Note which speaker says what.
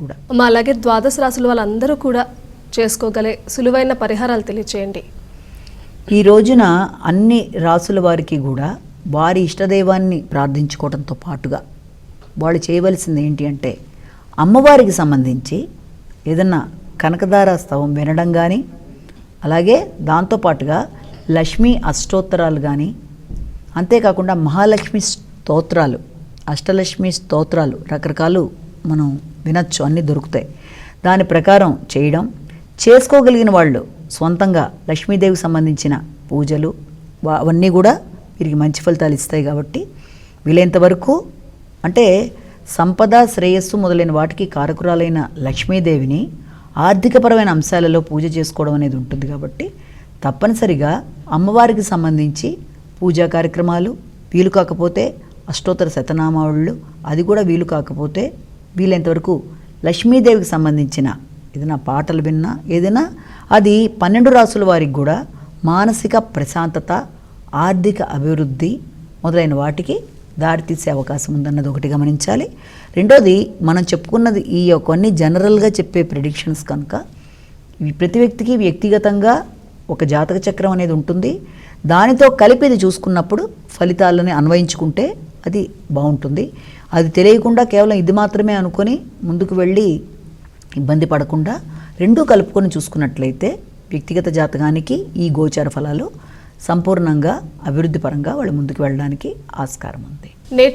Speaker 1: కూడా.
Speaker 2: మా అలాగే ద్వాదశ రాశుల వాళ్ళందరూ కూడా చేసుకోగలే సులువైన పరిహారాలు తెలియచేయండి.
Speaker 1: ఈ రోజున అన్ని రాసుల వారికి కూడా వారి ఇష్టదైవాన్ని ప్రార్థించుకోవడంతో పాటుగా వాళ్ళు చేయవలసింది ఏంటి అంటే అమ్మవారికి సంబంధించి ఏదన్నా కనకదార స్తవం వినడం కానీ అలాగే దాంతోపాటుగా లక్ష్మీ అష్టోత్తరాలు కానీ అంతేకాకుండా మహాలక్ష్మి స్తోత్రాలు అష్టలక్ష్మి స్తోత్రాలు రకరకాలు మనం వినొచ్చు అన్నీ దొరుకుతాయి. దాని ప్రకారం చేయడం చేసుకోగలిగిన వాళ్ళు సొంతంగా లక్ష్మీదేవికి సంబంధించిన పూజలు అవన్నీ కూడా వీరికి మంచి ఫలితాలు ఇస్తాయి కాబట్టి వీలైనంత వరకు అంటే సంపద శ్రేయస్సు మొదలైన వాటికి కారకురాలైన లక్ష్మీదేవిని ఆర్థికపరమైన అంశాలలో పూజ చేసుకోవడం అనేది ఉంటుంది కాబట్టి తప్పనిసరిగా అమ్మవారికి సంబంధించి పూజా కార్యక్రమాలు వీలు కాకపోతే అష్టోత్తర శతనామావళులు అది కూడా వీలు కాకపోతే వీలైనంతవరకు లక్ష్మీదేవికి సంబంధించిన ఏదైనా పాటలు విన్నా ఏదైనా అది పన్నెండు రాసుల వారికి కూడా మానసిక ప్రశాంతత ఆర్థిక అభివృద్ధి మొదలైన వాటికి దారితీసే అవకాశం ఉందన్నది ఒకటి గమనించాలి. రెండోది మనం చెప్పుకున్నది ఈ కొన్ని జనరల్గా చెప్పే ప్రిడిక్షన్స్ కనుక ప్రతి వ్యక్తికి వ్యక్తిగతంగా ఒక జాతక చక్రం అనేది ఉంటుంది. దానితో కలిపి ఇది చూసుకున్నప్పుడు ఫలితాలని అన్వయించుకుంటే అది బాగుంటుంది. అది తెలియకుండా కేవలం ఇది మాత్రమే అనుకొని ముందుకు వెళ్ళి ఇబ్బంది పడకుండా రెండూ కలుపుకొని చూసుకున్నట్లయితే వ్యక్తిగత జాతకానికి ఈ గోచార ఫలాలు సంపూర్ణంగా అభివృద్ధి పరంగా వాళ్ళు ముందుకు వెళ్ళడానికి ఆస్కారం ఉంది.
Speaker 2: నేటి